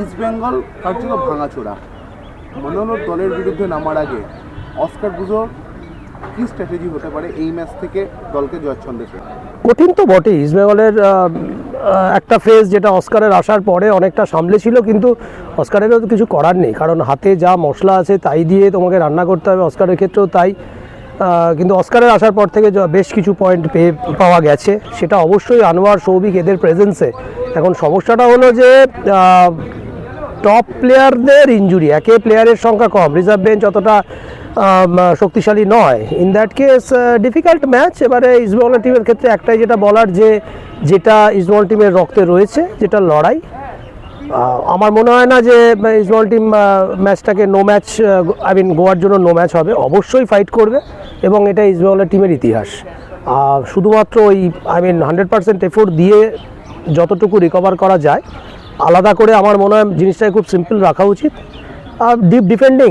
ইস্টবেঙ্গল কার্যত ভাঙাচোরা। মনে হলো দলের বিরুদ্ধে নামার আগে অস্কার বুঝো কী স্ট্র্যাটেজি হতে পারে এই ম্যাচ থেকে দলকে জয়ছন্দে ফেরা কঠিন তো বটেই। ইস্টবেঙ্গলের একটা ফেজ যেটা অস্কারের আসার পরে অনেকটা সামলে ছিল কিন্তু অস্কারেরও তো কিছু করার নেই। কারণ হাতে যা মশলা আছে তাই দিয়ে তোমাকে রান্না করতে হবে অস্কারের ক্ষেত্রেও তাই। কিন্তু অস্কারের আসার পর থেকে বেশ কিছু পয়েন্ট পেয়ে পাওয়া গেছে। সেটা অবশ্যই আনোয়ার, সৌভিক এদের প্রেজেন্সে এখন সমস্যাটা হলো যে টপ প্লেয়ারদের ইঞ্জুরি একে প্লেয়ারের সংখ্যা কম রিজার্ভ বেঞ্চ অতটা শক্তিশালী নয়। In that case difficult match এবারে ইস্টবেঙ্গল টিমের ক্ষেত্রে একটাই যেটা বলার যে, যেটা ইস্টবেঙ্গল টিমের রক্তে রয়েছে, যেটা লড়াই। আমার মনে হয় না যে ইস্টবেঙ্গল টিম ম্যাচটাকে নো ম্যাচ আই মিন গোয়ার জন্য নো ম্যাচ হবে। অবশ্যই ফাইট করবে এবং এটা ইস্টবেঙ্গলের টিমের ইতিহাস। শুধুমাত্র ওই I mean hundred percent effort দিয়ে যতটুকু রিকভার করা যায় আলাদা করে আমার মনে হয় জিনিসটাকে খুব সিম্পল রাখা উচিত। আর ডিপ ডিফেন্ডিং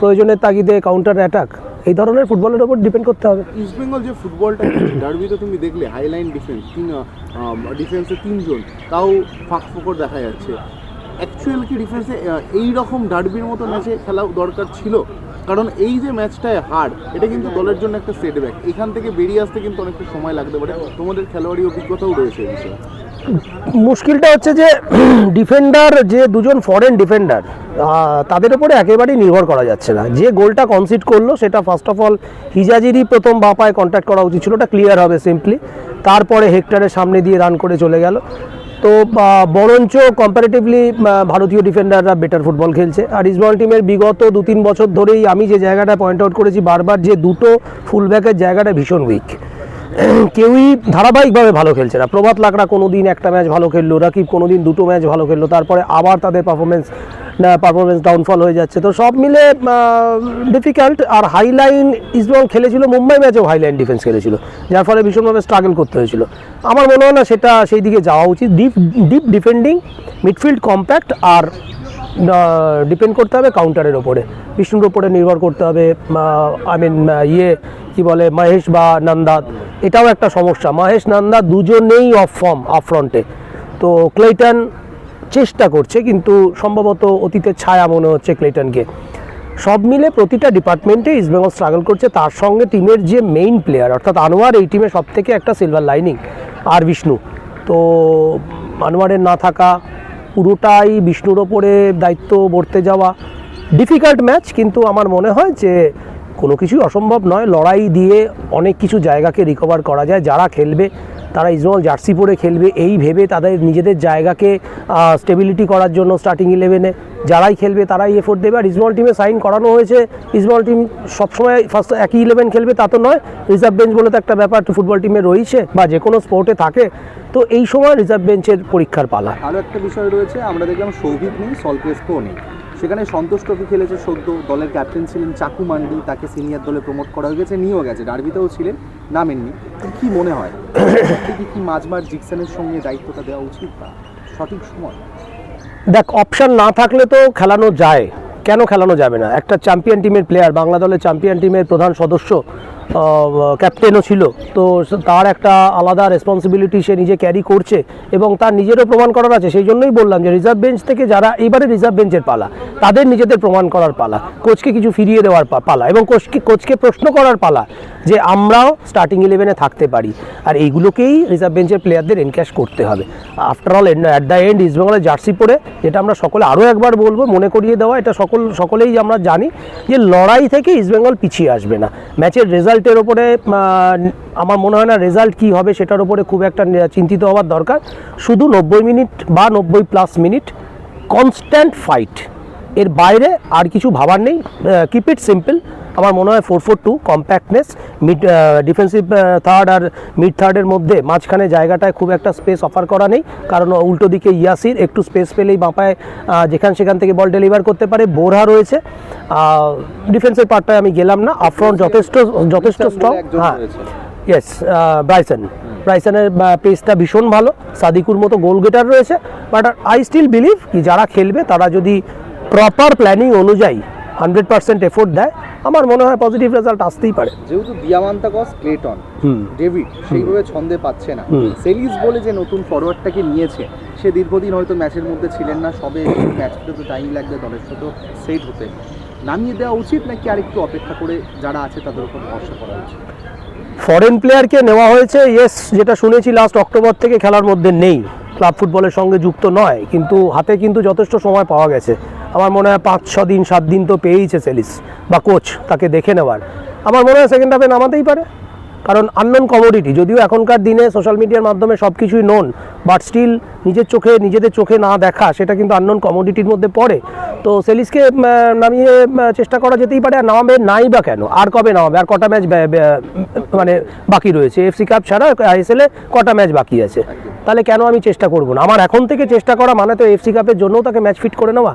প্রয়োজনের তাগিদে কাউন্টার অ্যাটাক এই ধরনের ফুটবলের ওপর ডিপেন্ড করতে হবে। ইস্টবেঙ্গল যে ফুটবলটা ডার্বিতে তুমি দেখলে হাইলাইন ডিফেন্স তিন ডিফেন্সে তিনজন, তাও ফাঁক ফোকর দেখা যাচ্ছে। অ্যাকচুয়াল কি ডিফেন্সে এই রকম ডার্বির মতো ম্যাচে খেলা দরকার ছিল। কারণ এই যে ম্যাচটায় হার, এটা কিন্তু দলের জন্য একটা সেটব্যাক এখান থেকে বেরিয়ে আসতে কিন্তু অনেকটা সময় লাগতে পারে। তোমাদের খেলোয়াড়ি অভিজ্ঞতাও রয়েছে এই বিষয়ে। মুশকিলটা হচ্ছে যে ডিফেন্ডার যে দুজন ফরেন ডিফেন্ডার তাদের উপরে একেবারেই নির্ভর করা যাচ্ছে না। যে গোলটা কনসিড করল, সেটা ফার্স্ট অফ অল হিজাজিরই প্রথম বাপায় কন্ট্যাক্ট করা উচিত ছিল, ওটা ক্লিয়ার হবে সিম্পলি তারপরে হেক্টরের সামনে দিয়ে রান করে চলে গেল। তো বরঞ্চ কম্পারেটিভলি ভারতীয় ডিফেন্ডাররা বেটার ফুটবল খেলছে। আর ইসবল টিমের বিগত দু তিন বছর ধরেই আমি যে জায়গাটা পয়েন্ট আউট করেছি, বারবার যে দুটো ফুলব্যাকের জায়গাটা ভীষণ উইক কেউই ধারাবাহিকভাবে ভালো খেলছে না। প্রভাত লাকড়া কোনো দিন একটা ম্যাচ ভালো খেললো, রাকিব কোনো দিন দুটো ম্যাচ ভালো খেললো, তারপরে আবার তাদের পারফরমেন্স পারফরমেন্স ডাউনফল হয়ে যাচ্ছে। তো সব মিলে ডিফিকাল্ট আর হাইলাইন ইস্টবেঙ্গল খেলেছিল, মুম্বাই ম্যাচেও হাইলাইন ডিফেন্স খেলেছিল, যার ফলে ভীষণভাবে স্ট্রাগল করতে হয়েছিল। আমার মনে হয় না সেটা সেই দিকে যাওয়া উচিত। Deep deep defending midfield compact আর ডিপেন্ড করতে হবে কাউন্টারের ওপরে। বিষ্ণুর ওপরে নির্ভর করতে হবে আই মিন ইয়ে কি বলে, মহেশ বা নন্দাত এটাও একটা সমস্যা। মহেশ নান্দা দুজনেই অফ ফর্ম আপ ফ্রন্টে তো ক্লেটন চেষ্টা করছে, কিন্তু সম্ভবত অতীতের ছায়া মনে হচ্ছে ক্লেটনকে সব মিলে প্রতিটা ডিপার্টমেন্টে ইস্টবেঙ্গল স্ট্রাগল করছে, তার সঙ্গে টিমের যে মেইন প্লেয়ার অর্থাৎ আনোয়ার, এই টিমে সব থেকে একটা সিলভার লাইনিং আর বিষ্ণু। তো আনোয়ারের না থাকা, পুরোটাই বিষ্ণুর ওপরে দায়িত্ব বর্তে যাওয়া। ডিফিকাল্ট ম্যাচ কিন্তু আমার মনে হয় যে কোনো কিছুই অসম্ভব নয়। লড়াই দিয়ে অনেক কিছু জায়গাকে রিকভার করা যায়। যারা খেলবে, তারা ইসমাল জার্সি পরে খেলবে। এই ভেবে তাদের নিজেদের জায়গাকে স্টেবিলিটি করার জন্য স্টার্টিং ইলেভেনে যারাই খেলবে, তারাই এফোর্ট দেবে। আর ইসমাল টিমে সাইন করানো হয়েছে। ইসমাল টিম সবসময় ফার্স্ট একই ইলেভেন খেলবে, তা তো নয়। রিজার্ভ বেঞ্চ বলে তো একটা ব্যাপার ফুটবল টিমে রয়েছে বা যে কোনো স্পোর্টে থাকে। তো এই সময় রিজার্ভ বেঞ্চের পরীক্ষার পালা। আরও একটা বিষয় রয়েছে, আমরা দেখলাম সৌভিক নেই সলক্রেস্কো নেই। সেখানে সন্তোষ ট্রফি খেলেছে সদ্য দলের ক্যাপ্টেন ছিলেন চাকু মান্ডি। তাকে সিনিয়র দলে প্রমোট করা হয়ে গেছে, নিয়েও গেছে। ডার্বিতেও ছিলেন, নামেননি। কি মনে হয়? কি মাঝমার জিকসনের সঙ্গে দায়িত্বটা দেওয়া উচিত বা সঠিক সময়? দেখ, অপশন না থাকলে তো খেলানো যায়। কেন খেলানো যাবে না? একটা চ্যাম্পিয়ন টিমের প্লেয়ার বাংলা দলের চ্যাম্পিয়ন টিমের প্রধান সদস্য ক্যাপ্টেনও ছিল। তো তার একটা আলাদা রেসপন্সিবিলিটি সে নিজে ক্যারি করছে এবং তার নিজেরও প্রমাণ করার আছে। সেই জন্যই বললাম যে রিজার্ভ বেঞ্চ থেকে যারা এবারে রিজার্ভ বেঞ্চের পালা, তাদের নিজেদের প্রমাণ করার পালা কোচকে কিছু ফিরিয়ে দেওয়ার পালা এবং কোচকে কোচকে প্রশ্ন করার পালা যে আমরাও স্টার্টিং ইলেভেনে থাকতে পারি। আর এইগুলোকেই রিজার্ভ বেঞ্চের প্লেয়ারদের এনক্যাশ করতে হবে। After all at the end ইস্টবেঙ্গলের জার্সি পরে যেটা আমরা সকলে আরও একবার বলব, মনে করিয়ে দেওয়া, এটা সকল সকলেই আমরা জানি যে লড়াই থেকে ইস্টবেঙ্গল পিছিয়ে আসবে না। ম্যাচের রেজাল্টের ওপরে আমার মনে হয় না রেজাল্ট কী হবে সেটার উপরে খুব একটা চিন্তিত হওয়ার দরকার। শুধু নব্বই মিনিট বা নব্বই প্লাস মিনিট কনস্ট্যান্ট ফাইট এর বাইরে আর কিছু ভাবার নেই। কিপ ইট সিম্পল আমার মনে হয় four four two compactness mid defensive third আর মিড থার্ডের মধ্যে মাঝখানে জায়গাটায় খুব একটা স্পেস অফার করা নেই। কারণ উল্টো দিকে ইয়াসির, একটু স্পেস পেলেই বাঁপায় যেখান সেখান থেকে বল ডেলিভার করতে পারে। বোরহা রয়েছে। ডিফেন্সের পার্টটায় আমি গেলাম না আপফ্রন্ট যথেষ্ট যথেষ্ট স্ট্রং হ্যাঁ। ইয়েস ব্রাইসন ব্রাইসনের পেসটা ভীষণ ভালো। সাদিকুর মতো গোল গেটার রয়েছে। বাট আই স্টিল বিলিভ কি যারা খেলবে তারা যদি প্রপার প্ল্যানিং অনুযায়ী হান্ড্রেড পার্সেন্ট এফোর্ট দেয় আমার মনে হয় পজিটিভ রেজাল্ট আসতেই পারে। যেহেতু দিয়ামান্তাকস ক্লেটন ডেভিড সেইভাবে ছন্দে পাচ্ছে না। সেলিস বলে যে নতুন ফরওয়ার্ডটাকে নিয়েছে সে দীর্ঘদিন হয়তো ম্যাচের মধ্যে ছিলেন না সবে ম্যাচটা তো টাইম লাগবে দলের সাথে সেট হতে। নামিয়ে দেওয়া উচিত নাকি আরেকটু অপেক্ষা করে যারা আছে তাদের উপর ভরসা করা উচিত? ফরেন প্লেয়ারকে নেওয়া হয়েছে ইয়েস যেটা শুনেছি লাস্ট অক্টোবর থেকে খেলার মধ্যে নেই। ক্লাব ফুটবলের সঙ্গে যুক্ত নয়, কিন্তু হাতে কিন্তু যথেষ্ট সময় পাওয়া গেছে। আমার মনে হয় পাঁচ, ছ দিন, সাত দিন তো পেয়েইছে সেলিস, বা কোচ তাকে দেখে নেওয়ার। আমার মনে হয় সেকেন্ড হাফে নামাতেই পারে, কারণ আননোন কমোডিটি যদিও এখনকার দিনে সোশ্যাল মিডিয়ার মাধ্যমে সব কিছুই নোন বাট স্টিল নিজের চোখে, নিজেদের চোখে না দেখা, সেটা কিন্তু আননোন কমোডিটির মধ্যে পড়ে। তো সেলিসকে নামিয়ে চেষ্টা করা যেতেই পারে। আর নামাবে নাই বা কেন? আর কবে নামাবে? আর কটা ম্যাচ মানে বাকি রয়েছে? এফসি কাপ ছাড়া আইএসএল এ কটা ম্যাচ বাকি আছে? তাহলে কেন আমি চেষ্টা করব না? আমার এখন থেকে চেষ্টা করা মানে তো এফসি কাপের জন্যও তাকে ম্যাচ ফিট করে নেওয়া।